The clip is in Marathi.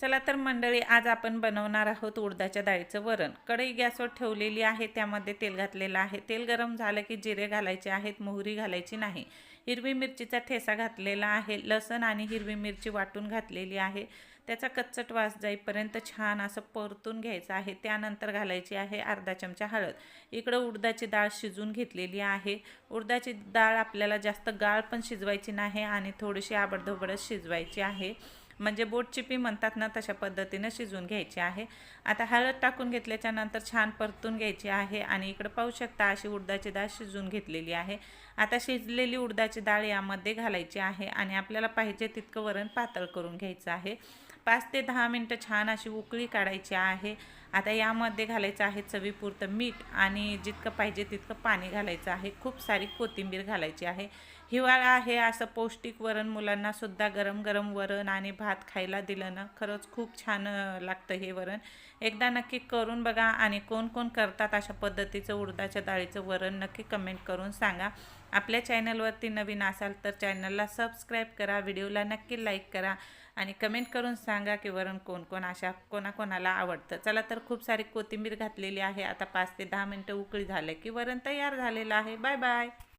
चला तर मंडळी आज आपण बनवणार आहोत उडदाच्या डाळीचं वरण. कढई गॅसवर ठेवलेली आहे त्यामध्ये तेल घातलेलं आहे. तेल गरम झालं की जिरे घालायचे आहेत मोहरी घालायची नाही. हिरवी मिरचीचा ठेसा घातलेला आहे लसण आणि हिरवी मिरची वाटून घातलेली आहे. त्याचा कच्चट वास जाईपर्यंत छान असं परतून घ्यायचं आहे. त्यानंतर घालायची आहे अर्धा चमचा हळद. इकडं उडदाची डाळ शिजून घेतलेली आहे. उडदाची डाळ आपल्याला जास्त गाळ पण शिजवायची नाही आणि थोडीशी आबडधोबडच शिजवायची आहे. म्हणजे बोट चिपी म्हणतात ना तशा पद्धतीनं शिजवून घ्यायची आहे. आता हळद टाकून घेतल्याच्या नंतर छान परतून घ्यायची आहे आणि इकडं पाहू शकता अशी उडदाची डाळ शिजवून घेतलेली आहे. आता शिजलेली उडदाची डाळ यामध्ये घालायची आहे आणि आपल्याला पाहिजे तितकं वरण पातळ करून घ्यायचं आहे. पाच ते दहा मिनटं छान अशी उकळी काढायची आहे. आता यामध्ये घालायचं आहे चवीपुरतं मीठ आणि जितकं पाहिजे तितकं पाणी घालायचं आहे. खूप सारी कोथिंबीर घालायची आहे. हिवाळा आहे असं पौष्टिक वरण मुलांनासुद्धा गरम गरम वरण आणि भात खायला दिलं ना खरंच खूप छान लागतं हे वरण. एकदा नक्की करून बघा आणि कोण कोण करतात अशा पद्धतीचं उडदाच्या डाळीचं वरण नक्की कमेंट करून सांगा. आपल्या चॅनलवरती नवीन असाल तर चॅनलला सबस्क्राईब करा व्हिडिओला नक्की लाईक करा आणि कमेंट करून सांगा की वरण कोण कोण अशा कोणाकोणाला आवडतं. चला तर खूप सारी कोथिंबीर घातलेली आहे. आता पाच ते दहा मिनटं उकळी झालं की वरण तयार झालेलं आहे. Bye bye.